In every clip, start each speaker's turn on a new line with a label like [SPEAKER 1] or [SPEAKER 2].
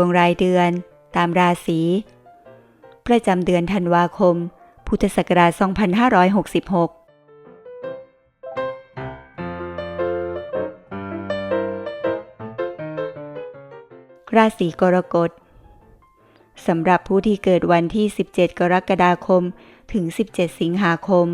[SPEAKER 1] วงรายเดือน ตามราศี ประจำเดือนธันวาคม พุทธศักราช 2566ราศีกรกฎสำหรับผู้ที่เกิดวันที่ 17 กรกฎาคม ถึง 17 สิงหาคม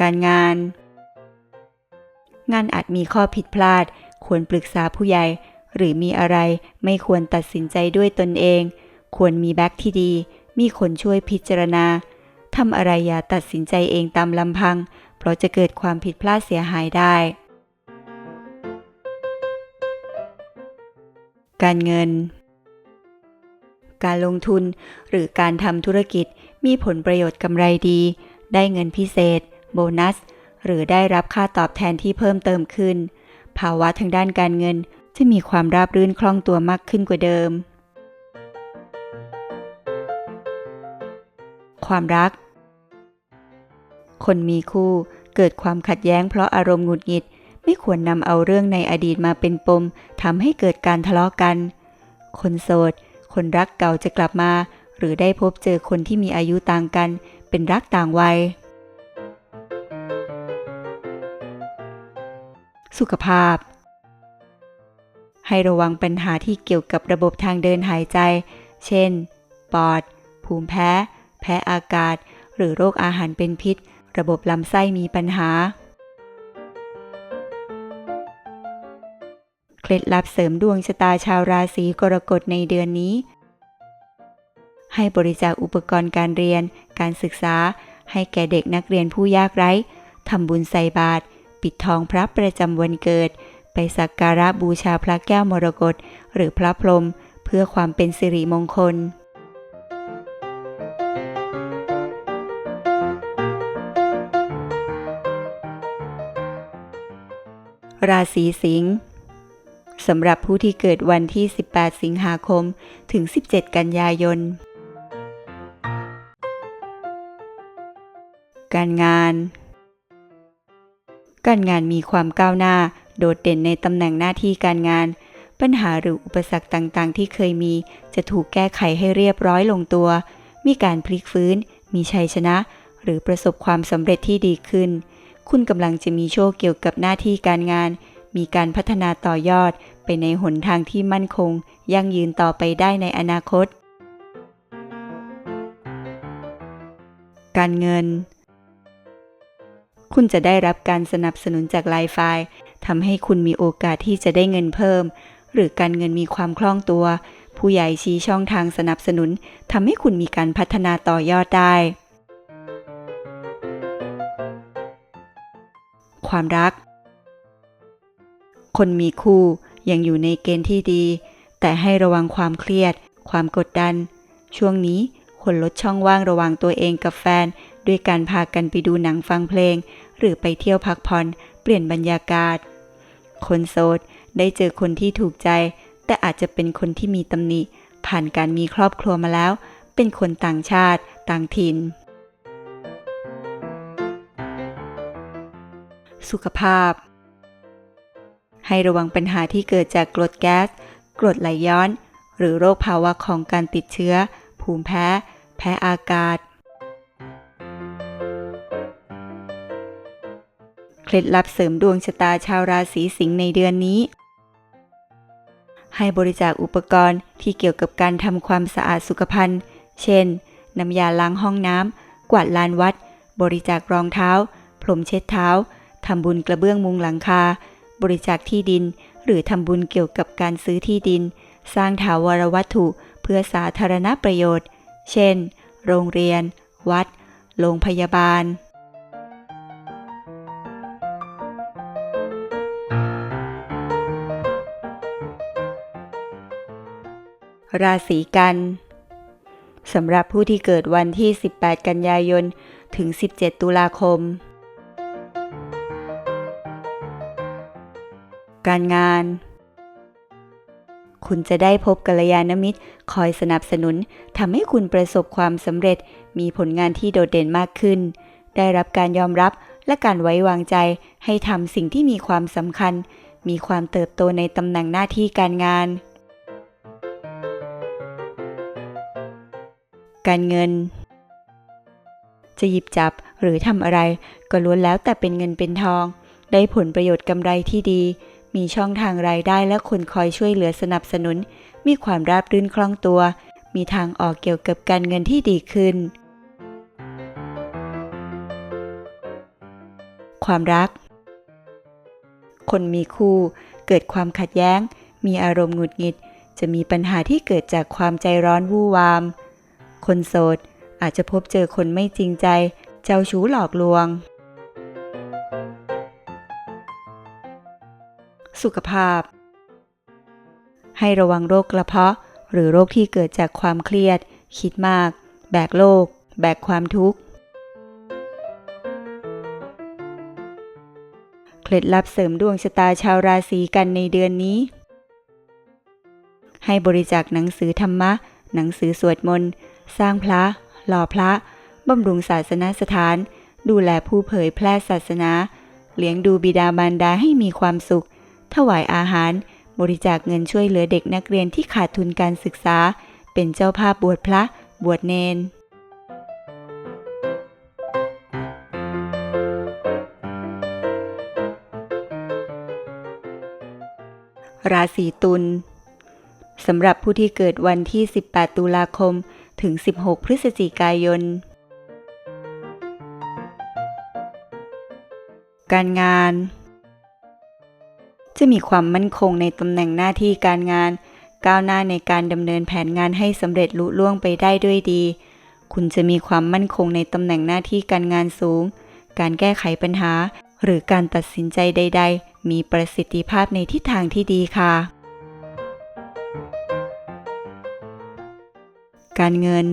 [SPEAKER 1] การงาน งานอาจมีข้อผิดพลาด ควรปรึกษาผู้ใหญ่ หรือมีอะไรไม่ควรตัดสินใจด้วยตนเอง ควรมีแบ็กที่ดี มีคนช่วยพิจารณาทำอะไรอย่าตัดสินใจเองตามลำพัง เพราะจะเกิดความผิดพลาดเสียหายได้ การเงิน การลงทุนหรือการทำธุรกิจมีผลประโยชน์กำไรดี ได้เงินพิเศษ โบนัส หรือได้รับค่าตอบแทนที่เพิ่มเติมขึ้น ภาวะทางด้านการเงินจะมีความราบรื่นคล่องตัวมากขึ้นกว่าเดิม ความรัก คนมีคู่เกิดความขัดแย้งเพราะอารมณ์หงุดหงิด ไม่ควรนำเอาเรื่องในอดีตมาเป็นปมทำให้เกิดการทะเลาะกัน คนโสด คนรักเก่าจะกลับมา หรือได้พบเจอคนที่มีอายุต่างกัน เป็นรักต่างวัย สุขภาพ ให้ระวังปัญหาที่เกี่ยวกับระบบทางเดินหายใจ เช่น ปอด ภูมิแพ้ แพ้อากาศ หรือโรคอาหารเป็นพิษ ระบบลำไส้มีปัญหา เคล็ดลับเสริมดวงชะตาชาวราศีกรกฎในเดือนนี้ ให้บริจาคอุปกรณ์การเรียน การศึกษา ให้แก่เด็กนักเรียนผู้ยากไร้ทำบุญใส่บาตร ปิดทองพระประจำวันเกิด ไปสักการะบูชาพระแก้วมรกตหรือพระพรหมเพื่อความเป็นสิริมงคลราศีสิงห์สำหรับผู้ที่เกิดวันที่ 18 สิงหาคม ถึง 17 กันยายน การงาน การงานมีความก้าวหน้า โดดเด่นในตำแหน่งหน้าที่การงาน ปัญหาหรืออุปสรรคต่างๆ ที่เคยมี จะถูกแก้ไขให้เรียบร้อยลงตัว มีการพลิกฟื้น มีชัยชนะ หรือประสบความสำเร็จที่ดีขึ้น คุณกำลังจะมีโชคเกี่ยวกับหน้าที่การงาน มีการพัฒนาต่อยอดไปในหนทางที่มั่นคง ยั่งยืนต่อไปได้ในอนาคต การเงิน คุณจะได้รับการสนับสนุนจากไลฟ์ไฟทำให้คุณมีโอกาสที่จะได้เงินเพิ่ม หรือการเงินมีความคล่องตัว ผู้ใหญ่ชี้ช่องทางสนับสนุนทำให้คุณมีการพัฒนาต่อยอดได้ ความรัก คนมีคู่ยังอยู่ในเกณฑ์ที่ดี แต่ให้ระวังความเครียด ความกดดัน ช่วงนี้ควรลดช่องว่างระหว่างตัวเองกับแฟน ด้วยการพากันไปดูหนังฟังเพลง หรือไปเที่ยวพักผ่อนเปลี่ยนบรรยากาศ คนโสดได้เจอคนที่ถูกใจ แต่อาจจะเป็นคนที่มีตำหนิ ผ่านการมีครอบครัวมาแล้ว เป็นคนต่างชาติ ต่างถิ่น สุขภาพ ให้ระวังปัญหาที่เกิดจากกรดแก๊ส กรดไหลย้อน หรือโรคภาวะของการติดเชื้อ ภูมิแพ้ แพ้อากาศ เคล็ดลับเสริมดวงชะตาชาวราศีสิงห์ในเดือนนี้ ให้บริจาคอุปกรณ์ที่เกี่ยวกับการทำความสะอาดสุขภัณฑ์ เช่น น้ำยาล้างห้องน้ำ กวาดลานวัด บริจาครองเท้า พรมเช็ดเท้า ทำบุญกระเบื้องมุงหลังคา บริจาคที่ดิน หรือทำบุญเกี่ยวกับการซื้อที่ดิน สร้างถาวรวัตถุเพื่อสาธารณประโยชน์ เช่น โรงเรียน วัด โรงพยาบาล ราศีกัน สำหรับผู้ที่เกิดวันที่ 18 กันยายน ถึง 17 ตุลาคม การงาน คุณจะได้พบกัลยาณมิตร คอยสนับสนุนทำให้คุณประสบความสำเร็จ มีผลงานที่โดดเด่นมากขึ้น ได้รับการยอมรับและการไว้วางใจให้ทำสิ่งที่มีความสำคัญ มีความเติบโตในตำแหน่งหน้าที่การงาน การเงิน จะหยิบจับหรือทำอะไรก็ล้วนแล้วแต่เป็นเงินเป็นทอง ได้ผลประโยชน์กำไรที่ดี มีช่องทางรายได้และคนคอยช่วยเหลือสนับสนุน มีความราบรื่นคล่องตัว มีทางออกเกี่ยวกับการเงินที่ดีขึ้น ความรัก คนมีคู่ เกิดความขัดแย้ง มีอารมณ์หงุดหงิด จะมีปัญหาที่เกิดจากความใจร้อนวู่วาม คนโสดอาจจะพบเจอคนไม่จริงใจ เจ้าชู้หลอกลวง สุขภาพ ให้ระวังโรคกระเพาะ หรือโรคที่เกิดจากความเครียด คิดมาก แบกโลกแบกความทุกข์ เคล็ดลับเสริมดวงชะตาชาวราศีกันในเดือนนี้ ให้บริจาคหนังสือธรรมะ หนังสือสวดมนต์ สร้างพระ หล่อพระ บำรุงศาสนสถาน ดูแลผู้เผยแพร่ศาสนา เลี้ยงดูบิดามารดาให้มีความสุข ถวายอาหาร บริจาคเงินช่วยเหลือเด็กนักเรียนที่ขาดทุนการศึกษา เป็นเจ้าภาพบวชพระ บวชเนนราศีตุลสำหรับผู้ที่เกิดวันที่ 18 ตุลาคม ถึง 16 พฤศจิกายน การงาน จะมีความมั่นคงในตำแหน่งหน้าที่การงาน ก้าวหน้าในการดำเนินแผนงานให้สำเร็จลุล่วงไปได้ด้วยดี คุณจะมีความมั่นคงในตำแหน่งหน้าที่การงานสูง การแก้ไขปัญหา หรือการตัดสินใจใด ๆ มีประสิทธิภาพในทิศทางที่ดีค่ะ การเงิน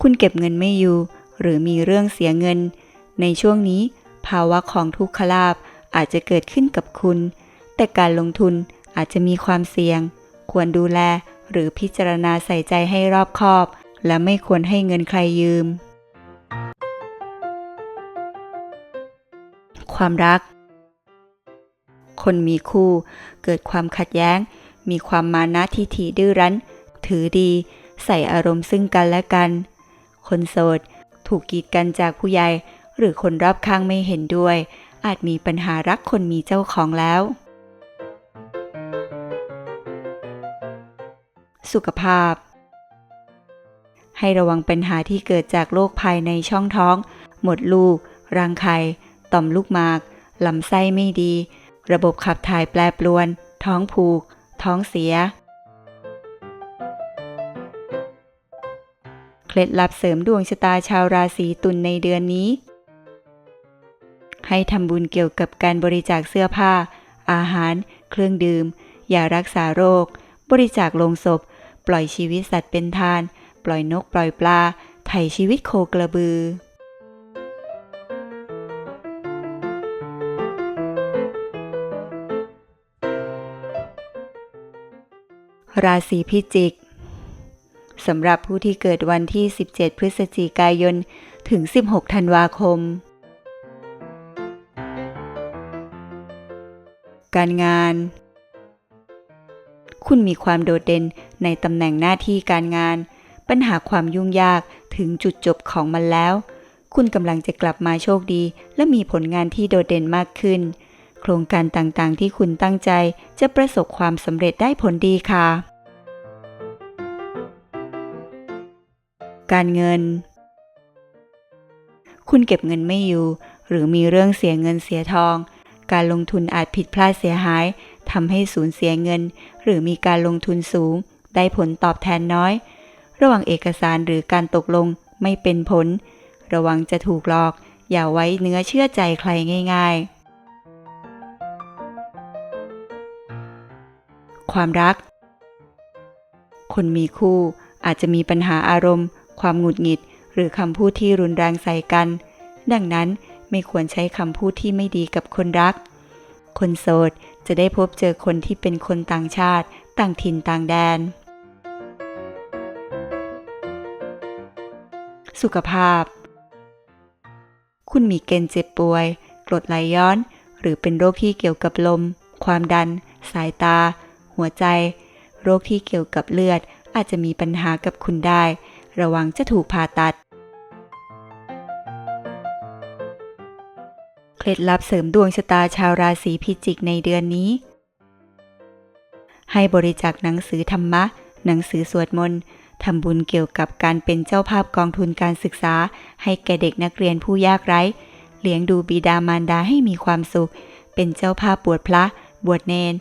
[SPEAKER 1] คุณเก็บเงินไม่อยู่ หรือมีเรื่องเสียเงิน ในช่วงนี้ ภาวะของทุกขลาภอาจจะเกิดขึ้นกับคุณ แต่การลงทุนอาจจะมีความเสี่ยง ควรดูแลหรือพิจารณาใส่ใจให้รอบคอบ และไม่ควรให้เงินใครยืม ความรัก คนมีคู่ เกิดความขัดแย้ง มีความมานะทิฐิดื้อรั้น ถือดี ใส่อารมณ์ซึ่งกันและกัน คนโสด ถูกกีดกันจากผู้ใหญ่ หรือคนรอบข้างไม่เห็นด้วย อาจมีปัญหารักคนมีเจ้าของแล้ว สุขภาพ ให้ระวังปัญหาที่เกิดจากโรคภายในช่องท้อง หมดลูก รังไข่ต่อมลูกหมาก ลำไส้ไม่ดี ระบบขับถ่ายแปรปรวน ท้องผูก ท้องเสีย เคล็ดลับเสริมดวงชะตาชาวราศีตุลในเดือนนี้ ให้ทำบุญเกี่ยวกับการบริจาคเสื้อผ้า อาหาร เครื่องดื่มยารักษาโรค บริจาคลงศพ ปล่อยชีวิตสัตว์เป็นทาน ปล่อยนกปล่อยปลา ไถ่ชีวิตโคกระบือ ราศีพิจิก สำหรับผู้ที่เกิดวันที่ 17 พฤศจิกายน ถึง 16 ธันวาคม การงาน คุณมีความโดดเด่นในตำแหน่งหน้าที่การงาน ปัญหาความยุ่งยากถึงจุดจบของมันแล้ว คุณกำลังจะกลับมาโชคดี และมีผลงานที่โดดเด่นมากขึ้น โครงการต่างๆ ที่คุณตั้งใจจะประสบความสำเร็จได้ผลดีค่ะ การเงิน คุณเก็บเงินไม่อยู่ หรือมีเรื่องเสียเงินเสียทอง การลงทุนอาจผิดพลาดเสียหายทำให้สูญเสียเงิน หรือมีการลงทุนสูง ได้ผลตอบแทนน้อย ระหว่างเอกสารหรือการตกลงไม่เป็นผล ระวังจะถูกหลอก อย่าไว้เนื้อเชื่อใจใครง่าย ๆ ความรัก คนมีคู่อาจจะมีปัญหาอารมณ์ ความหงุดหงิด หรือคำพูดที่รุนแรงใส่กัน ดังนั้นไม่ควรใช้คำพูดที่ไม่ดีกับคนรัก คนโสดจะได้พบเจอคนที่เป็นคนต่างชาติ ต่างถิ่นต่างแดน สุขภาพ คุณมีเกณฑ์เจ็บป่วย กรดไหลย้อน หรือเป็นโรคที่เกี่ยวกับลม ความดัน สายตา หัวใจ โรคที่เกี่ยวกับเลือดอาจจะมีปัญหากับคุณได้ ระวังจะถูกผ่าตัด เคล็ดลับเสริมดวงชะตาชาวราศีพิจิกในเดือนนี้ ให้บริจาคหนังสือธรรมะ หนังสือสวดมนต์ทำบุญเกี่ยวกับการเป็นเจ้าภาพกองทุนการศึกษา ให้แก่เด็กนักเรียนผู้ยากไร้ เลี้ยงดูบิดามารดาให้มีความสุข เป็นเจ้าภาพบวชพระ บวชเนน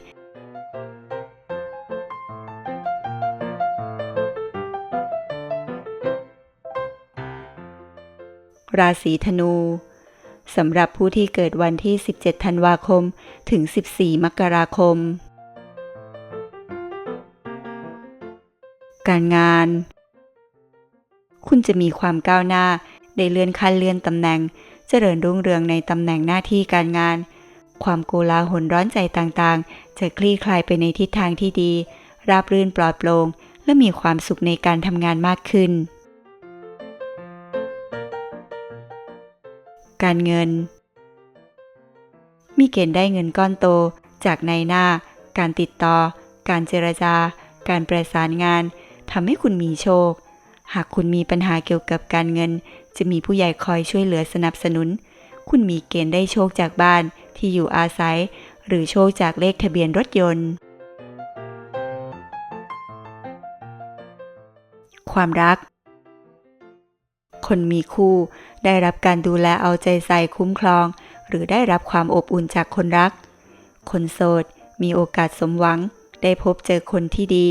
[SPEAKER 1] ราศีธนูสำหรับผู้ที่เกิดวันที่ 17 ธันวาคม ถึง 14 มกราคม การงาน คุณจะมีความก้าวหน้า ได้เลื่อนขั้นเลื่อนตำแหน่ง เจริญรุ่งเรืองในตำแหน่งหน้าที่การงาน ความโกลาหลร้อนใจต่างๆ จะคลี่คลายไปในทิศทางที่ดี ราบรื่นปลอดโปร่งและมีความสุขในการทำงานมากขึ้น การเงิน มีเกณฑ์ได้เงินก้อนโตจากในหน้า การติดต่อ การเจรจา การประสานงานทำให้คุณมีโชค หากคุณมีปัญหาเกี่ยวกับการเงิน จะมีผู้ใหญ่คอยช่วยเหลือสนับสนุน คุณมีเกณฑ์ได้โชคจากบ้านที่อยู่อาศัย หรือโชคจากเลขทะเบียนรถยนต์ ความรัก คนมีคู่ ได้รับการดูแลเอาใจใส่คุ้มครอง หรือได้รับความอบอุ่นจากคนรัก คนโสด มีโอกาสสมหวัง ได้พบเจอคนที่ดี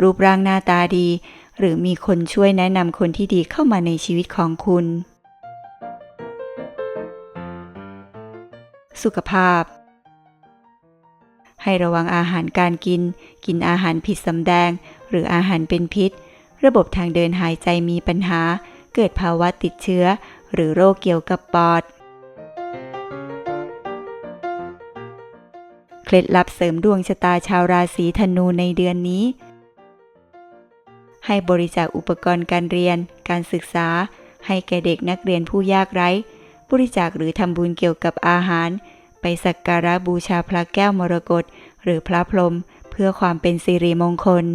[SPEAKER 1] รูปร่างหน้าตาดี หรือมีคนช่วยแนะนำคนที่ดีเข้ามาในชีวิตของคุณ สุขภาพ ให้ระวังอาหารการกิน กินอาหารผิดสำแดง หรืออาหารเป็นพิษ ระบบทางเดินหายใจมีปัญหา เกิดภาวะติดเชื้อ หรือโรคเกี่ยวกับปอด เคล็ดลับเสริมดวงชะตาชาวราศีธนูในเดือนนี้ ให้บริจาคอุปกรณ์การเรียน การศึกษา ให้แก่เด็กนักเรียนผู้ยากไร้ บริจาคหรือทำบุญเกี่ยวกับอาหาร ไปสักการะบูชาพระแก้วมรกตหรือพระพรหมเพื่อความเป็นสิริมงคล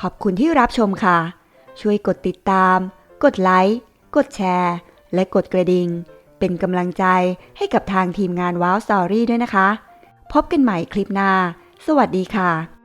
[SPEAKER 1] ขอบคุณที่รับชมค่ะ ช่วยกดติดตาม กดไลค์ กดแชร์ และกดกระดิ่ง เป็นกำลังใจให้กับทางทีมงานว้าวสตอรี่ด้วยนะคะ พบกันใหม่คลิปหน้า สวัสดีค่ะ